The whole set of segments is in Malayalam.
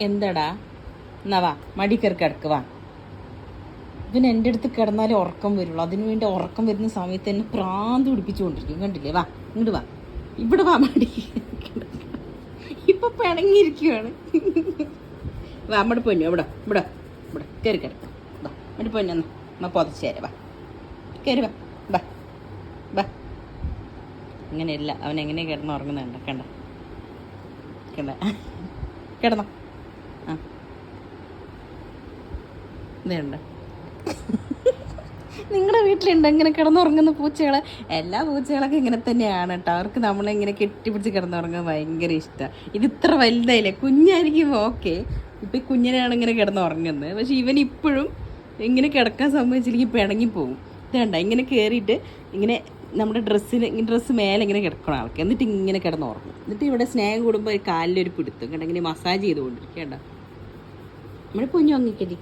എന്താടാ? എന്നാ വാ മടി കയറി ഇവൻ എന്റെ അടുത്ത് കിടന്നാലേ ഉറക്കം വരുള്ളൂ. അതിനു വേണ്ടി ഉറക്കം വരുന്ന സമയത്ത് എന്നെ പ്രാന്ത് പിടിപ്പിച്ചുകൊണ്ടിരിക്കും. കണ്ടില്ലേ? വാ ഇങ്ങോട്ട് വാ. ഇവിടെ വാ മടി. ഇപ്പൊ പിണങ്ങിയിരിക്കുകയാണ് വാ അമ്മടെ പൊന്നു ഇവിടെ ഇവിടെ ഇവിടെ. കയറി കിടക്കാം. വാ അമ്മടെ പൊന്നു എന്നാ പൊതച്ചേരെ വാ. കയറി വാ വാ വാ അങ്ങനെയല്ല അവൻ എങ്ങനെ കിടന്ന് ഉറങ്ങുന്നുണ്ട് കണ്ട? കണ്ട? കിടന്നോ ആ ഇതുണ്ട്. നിങ്ങളുടെ വീട്ടിലുണ്ട് ഇങ്ങനെ കിടന്നുറങ്ങുന്ന പൂച്ചകൾ എല്ലാ പൂച്ചകളൊക്കെ ഇങ്ങനെ തന്നെയാണ് കേട്ടോ അവർക്ക് നമ്മളിങ്ങനെ കെട്ടിപ്പിടിച്ച് കിടന്നുറങ്ങാൻ ഭയങ്കര ഇഷ്ടമാണ് ഇത് ഇത്ര വലുതായില്ലേ? കുഞ്ഞായിരിക്കുമ്പോൾ ഓക്കെ. ഇപ്പം കുഞ്ഞിനെയാണ് ഇങ്ങനെ കിടന്നുറങ്ങുന്നത്. പക്ഷെ ഇവൻ ഇപ്പോഴും ഇങ്ങനെ കിടക്കാൻ സമ്മതിച്ചില്ലെങ്കിൽ പിണങ്ങി പോകും ഇതേണ്ട ഇങ്ങനെ കയറിയിട്ട് ഇങ്ങനെ നമ്മുടെ ഡ്രസ്സിന് ഡ്രസ്സ് മേലെ ഇങ്ങനെ കിടക്കണം ആൾക്ക്. എന്നിട്ട് ഇങ്ങനെ കിടന്നുറങ്ങും. എന്നിട്ട് ഇവിടെ സ്നേഹം കൂടുമ്പോൾ കാലിലൊരു പിടുത്തും. കണ്ട? ഇങ്ങനെ മസാജ് ചെയ്തുകൊണ്ടിരിക്കേണ്ട നമ്മുടെ കുഞ്ഞു പൊഞ്ഞൊങ്ങിക്കടി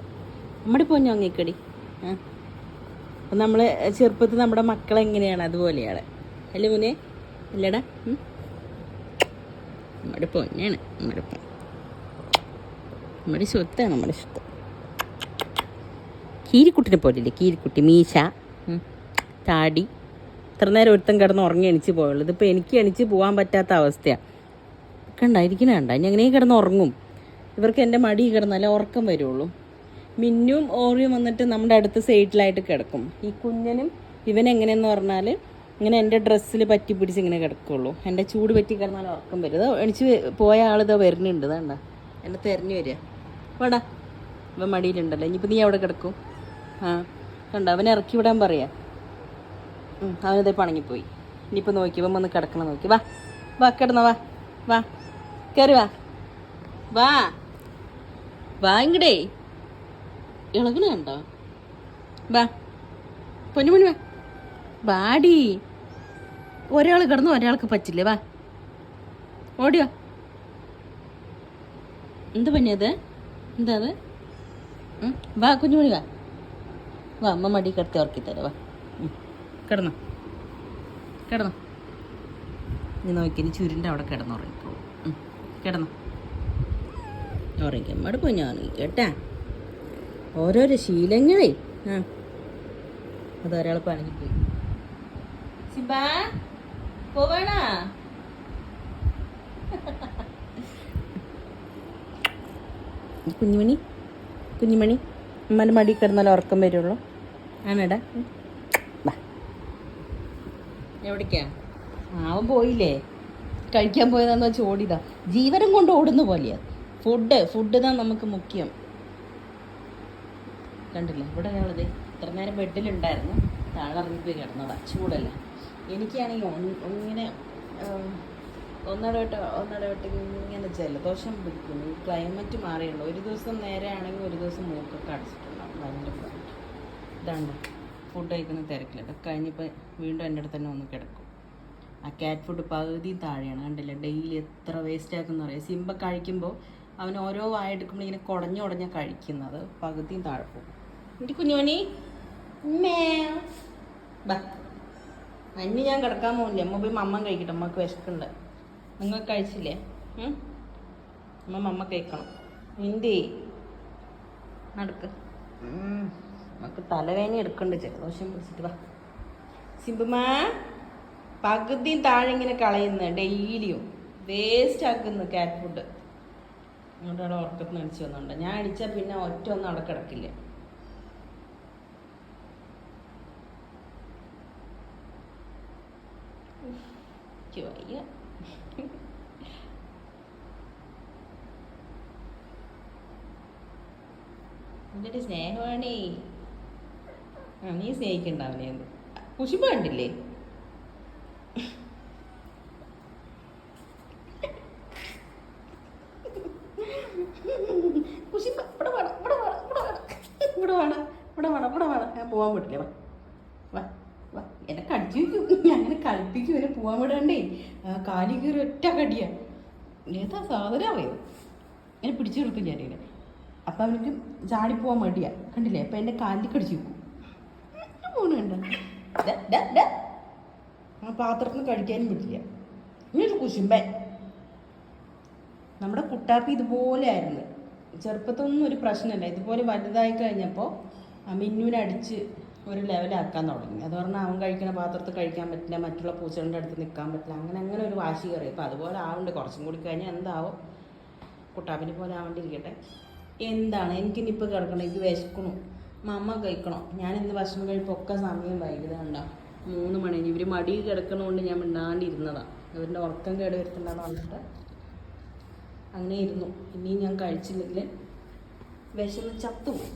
നമ്മുടെ പൊഞ്ഞൊങ്ങിക്കടി അങ്ങേക്കടി. അപ്പം നമ്മൾ ചെറുപ്പത്തിൽ നമ്മുടെ മക്കൾ എങ്ങനെയാണ്? അതുപോലെയാണ്. അല്ലേ മുനെ? അല്ലടാ? നമ്മുടെ പൊന്നാണ്. നമ്മുടെ പൊ നമ്മുടെ സ്വത്താണ് നമ്മുടെ സ്വത്ത്. കീരിക്കുട്ടിനെ പോലില്ലേ കീരിക്കുട്ടി മീശ താടി. ഇത്ര നേരം ഒരുത്തം കിടന്ന് ഉറങ്ങി എണിച്ച് പോയുള്ളൂ. ഇതിപ്പോൾ എനിക്ക് എണിച്ച് പോകാൻ പറ്റാത്ത അവസ്ഥയാണ് കണ്ടായിരിക്കണേ കണ്ട. ഞാൻ അങ്ങനെ കിടന്ന് ഉറങ്ങും. ഇവർക്ക് എന്റെ മടി കിടന്നാലേ ഉറക്കം വരുള്ളൂ. മിന്നും ഓറിയും വന്നിട്ട് നമ്മുടെ അടുത്ത് സൈഡിലായിട്ട് കിടക്കും. ഈ കുഞ്ഞനും ഇവൻ എങ്ങനെയെന്ന് പറഞ്ഞാൽ ഇങ്ങനെ എന്റെ ഡ്രസ്സിൽ പറ്റി പിടിച്ച് ഇങ്ങനെ കിടക്കുള്ളൂ. എന്റെ ചൂട് പറ്റി കിടന്നാൽ ഉറക്കം വരും. ഇതോ എണിച്ച് പോയ ആളിതാ വരുന്നുണ്ട്. ഇതാണ്ട എന്നെ തെരഞ്ഞു വരിക. വേടാ. ഇവൻ മടിയിലുണ്ടല്ലോ. ഇനിയിപ്പോൾ നീ അവിടെ കിടക്കും. ആ കണ്ട. അവനെ ഇറക്കി വിടാൻ പറയാ. അവനത് പണങ്ങിപ്പോയി ഇനിയിപ്പോൾ നോക്കി. ഇവൻ വന്ന് കിടക്കണം നോക്കി. വാ. വാ കിടന്ന. വാ. വാ. കയറി വാ. വാ. വാ ഇങ്ങടേ. ഇളകണ കണ്ടോ? വാ പൊന്നുമണി വാ. വാടി. ഒരാൾ കിടന്നു ഒരാൾക്ക് പറ്റില്ലേ വാ. ഓടിയോ എന്ത് പനിയത് എന്താ അത്? വാ കുഞ്ഞുമണി വാ. വാ അമ്മ മടി കിടത്തി ഉറക്കി തരാം വാ. കിടന്നു. കിടന്നു. നീ ഇനി ചുരുന്റെ അവിടെ കിടന്നുറങ്ങിക്കോ കിടന്നു കിടന്നോ. ഉറങ്ങി അമ്മയുടെ പൊഞ്ഞാണ് കേട്ടാ? ഓരോരോ ശീലങ്ങളെ. ആ. അതൊരാൾ പറഞ്ഞിട്ട്. സിബാ പോവണ? കുഞ്ഞുമണി കുഞ്ഞുമണി അമ്മന്റെ മടി കിടന്നാലും ഉറക്കം വരുള്ളൂ. ആണേടാ. എവിടേക്കാ? അവൻ പോയില്ലേ? കഴിക്കാൻ പോയതാന്ന് വെച്ചാൽ ഓടിയതാ. ജീവനം കൊണ്ട് ഓടുന്ന പോലെയാ. ഫുഡ് ഫുഡ് തന്നെ നമുക്ക് മുഖ്യം. കണ്ടില്ലേ? ഇവിടെ ഒരാളത് ഇത്ര നേരം ബെഡിലുണ്ടായിരുന്നു താഴെ ഇറങ്ങിപ്പോയി കിടന്നതാ. ചൂടല്ല? എനിക്കാണെങ്കിൽ ഇങ്ങനെ ഒന്നിടവിട്ട് ഒന്നിടവിട്ട് ഇങ്ങനെ ജലദോഷം പിടിക്കുന്നു ഈ ക്ലൈമറ്റ് മാറിയുള്ളൂ. ഒരു ദിവസം നേരെ ആണെങ്കിൽ ഒരു ദിവസം മൂക്കൊക്കെ അടച്ചിട്ടുണ്ടാവും. ഭയങ്കര ഇതാണ് ഫുഡ് കഴിക്കുന്ന തിരക്കില്ല ഇതൊക്കെ കഴിഞ്ഞപ്പോൾ വീണ്ടും എന്റെ അടുത്ത് തന്നെ ഒന്ന് കിടക്കും. ആ കാറ്റ് ഫുഡ് പകുതി താഴെയാണ്. കണ്ടില്ല? ഡെയിലി എത്ര വേസ്റ്റ് ആക്കുന്ന അറിയാം. സിമ്പ കഴിക്കുമ്പോൾ അവൻ ഓരോ വായ എടുക്കുമ്പോൾ ഇങ്ങനെ കുടഞ്ഞാണ് കഴിക്കുന്നത്. പകുതിയും താഴെ പോകും. എന്റെ കുഞ്ഞോനി ബാ. അന്ന് ഞാൻ കിടക്കാൻ പോകില്ല അമ്മ പോയി മമ്മ കഴിക്കട്ടെ. അമ്മയ്ക്ക് വിശക്കുണ്ട്. നിങ്ങൾ കഴിച്ചില്ലേ? അമ്മ മമ്മ കഴിക്കണം. എന്തേ നടക്ക്. നമുക്ക് തലവേദന എടുക്കണ്ട്. ജലദോഷം പിടിച്ചിട്ട് വാ. സിമ്പുമാ പകുതി താഴെ ഇങ്ങനെ കളയുന്നു ഡെയിലിയും. വേസ്റ്റ് ആക്കുന്നു കാറ്റ് ഫുഡ് അങ്ങോട്ട് അവിടെ ഉറക്കത്തിന് അടിച്ചു വന്നുണ്ട് ഞാൻ അടിച്ചാൽ പിന്നെ ഒറ്റ ഒന്നും അവിടെ കിടക്കില്ല. എനിക്ക് വയ്യ എന്നിട്ട് സ്നേഹമാണേ ആ നീ സ്നേഹിക്കണ്ടാവില്ലേ? എന്ത് കുശിമ്പ കുശിമ്പ ഇവിടെ വേണം ഇവിടെ വേണം ഇവിടെ വേണം ഇവിടെ വേണം ഇവിടെ വേണം ഇവിടെ വേണം. ഞാൻ പോകാൻ പറ്റില്ല എന്നെ കടിച്ചു ഞാൻ അങ്ങനെ കളിപ്പിക്കും വരെ പോവാൻ വിടണ്ടേ? ആ കാലി കയറി ഒറ്റ കടിയാ. ഏതാ സാധനം അറിയോ? എന്നെ പിടിച്ചു നിർത്തും അപ്പൊ അപ്പം ചാടി പോവാൻ മടിയാ. കണ്ടില്ലേ? അപ്പം എന്റെ കാലിൽ കടിച്ചു വെക്കും. പോണുണ്ട് ആ പാത്രത്തിൽ നിന്ന് കഴിക്കാനും പറ്റില്ല. ഇങ്ങനൊരു കുശുമ്പൻ. നമ്മുടെ കുട്ടാപ്പി ഇതുപോലെ ആയിരുന്നു. ചെറുപ്പത്തൊന്നും ഒരു പ്രശ്നമല്ല. ഇതുപോലെ വലുതായി കഴിഞ്ഞപ്പോൾ മിന്നുവിനെ അടിച്ച് ഒരു ലെവലാക്കാൻ തുടങ്ങി. അത് പറഞ്ഞാൽ അവൻ കഴിക്കുന്ന പാത്രത്തിൽ കഴിക്കാൻ പറ്റില്ല മറ്റുള്ള പൂച്ചകളുടെ അടുത്ത് നിൽക്കാൻ പറ്റില്ല അങ്ങനെ അങ്ങനെ ഒരു വാശി കയറി. അപ്പോൾ അതുപോലെ ആവുന്നുണ്ട് കുറച്ചും കൂടി കഴിഞ്ഞാൽ എന്താവും? കുട്ടാപ്പിനെ പോലെ ആവേണ്ടിയിരിക്കട്ടെ എന്താണ്? എനിക്കിനിപ്പോൾ കിടക്കണം എനിക്ക് വിശക്കണു മമ്മ കഴിക്കണം? ഞാൻ ഇന്ന് ഭക്ഷണം കഴിപ്പൊക്കെ സമയം വൈകിയത് കണ്ടോ. മൂന്ന് മണി ഇവർ മടി കിടക്കണോണ്ട് ഞാൻ മിണ്ടാണ്ടിരുന്നതാണ് ഇവരുടെ ഉറക്കം കേട് വരുത്തുണ്ടെന്ന് പറഞ്ഞിട്ട് അങ്ങനെ ഇരുന്നു. ഇനിയും ഞാൻ കഴിച്ചില്ലെങ്കിൽ വിശന്ന് ചത്തുപോകും.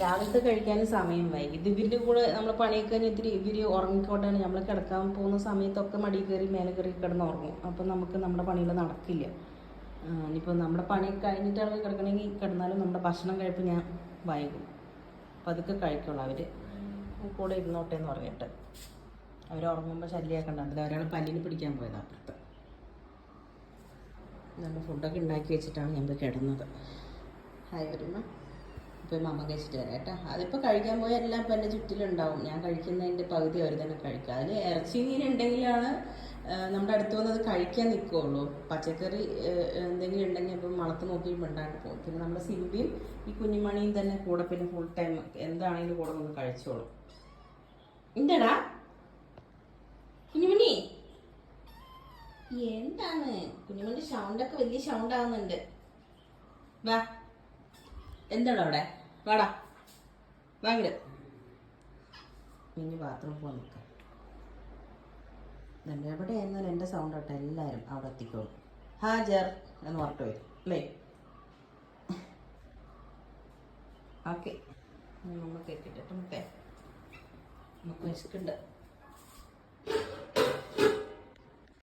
രാവിലത്തെ കഴിക്കാനും സമയം വൈകി. ഇവരുടെ കൂടെ നമ്മൾ പണിയൊക്കെ ഇത്തിരി ഇവർ ഉറങ്ങിക്കോട്ടാണ് നമ്മൾ കിടക്കാൻ പോകുന്ന സമയത്തൊക്കെ മടി കയറി മേലെ കയറി കിടന്ന് ഉറങ്ങും. അപ്പം നമുക്ക് നമ്മുടെ പണികൾ നടക്കില്ല. ഇനിയിപ്പോൾ നമ്മുടെ പണി കഴിഞ്ഞിട്ടാണ് കിടക്കണമെങ്കിൽ കിടന്നാലും നമ്മുടെ ഭക്ഷണം കഴിപ്പ് ഞാൻ വൈകും. അപ്പം അതൊക്കെ കഴിക്കുള്ളൂ അവർ കൂടെ ഇരുന്നോട്ടെ എന്ന് പറഞ്ഞിട്ട്. അവർ ഉറങ്ങുമ്പോൾ ശല്യമാക്കണ്ട. അതിൽ ഒരാൾ പല്ലിന് പിടിക്കാൻ പോയത് അപ്പുറത്ത്. നല്ല ഫുഡൊക്കെ ഉണ്ടാക്കി വെച്ചിട്ടാണ് ഞാൻ ഇപ്പോൾ കിടന്നത്. ഹായ് വരുന്ന ഇപ്പോൾ മമ്മ കഴിച്ചിട്ട് വരാം കേട്ടോ. അതിപ്പോൾ കഴിക്കാൻ പോയ എല്ലാം ഇപ്പം എന്റെ ചുറ്റിലുണ്ടാവും. ഞാൻ കഴിക്കുന്നതിന്റെ പകുതി അവർ തന്നെ കഴിക്കുക അതിൽ ഇറച്ചി മീൻ ഉണ്ടെങ്കിലാണ് നമ്മുടെ അടുത്ത് വന്നത് കഴിക്കാൻ നിൽക്കുകയുള്ളൂ പച്ചക്കറി എന്തെങ്കിലും ഉണ്ടെങ്കിൽ അപ്പം മണത്ത് നോക്കി മിണ്ടാണ്ട് പോകും. പിന്നെ നമ്മുടെ സിമ്പിയും ഈ കുഞ്ഞുമണിയും തന്നെ കൂടെ പിന്നെ ഫുൾ ടൈം എന്താണെങ്കിലും കൂടെ ഒന്ന് കഴിച്ചോളും. എന്താടാ കുഞ്ഞുമണി. എന്താണ്? കുഞ്ഞുമണി സൗണ്ടൊക്കെ വലിയ സൗണ്ട് ആവുന്നുണ്ട്. വാ. എന്താണ് അവിടെ? വാടാ. വാങ്ങിട് ഇനി ബാത്റൂം പോകാൻ നിൽക്കാം എന്റെ എവിടെ എന്റെ സൗണ്ട് കേട്ടോ? എല്ലാവരും അവിടെ എത്തിക്കോളും. ഹാജർ എന്ന് പറഞ്ഞിട്ട് വരും അല്ലേ? ഓക്കെ. നമുക്ക് കേട്ടിട്ട് മുട്ടേ നമുക്ക് വിശക്കുണ്ട്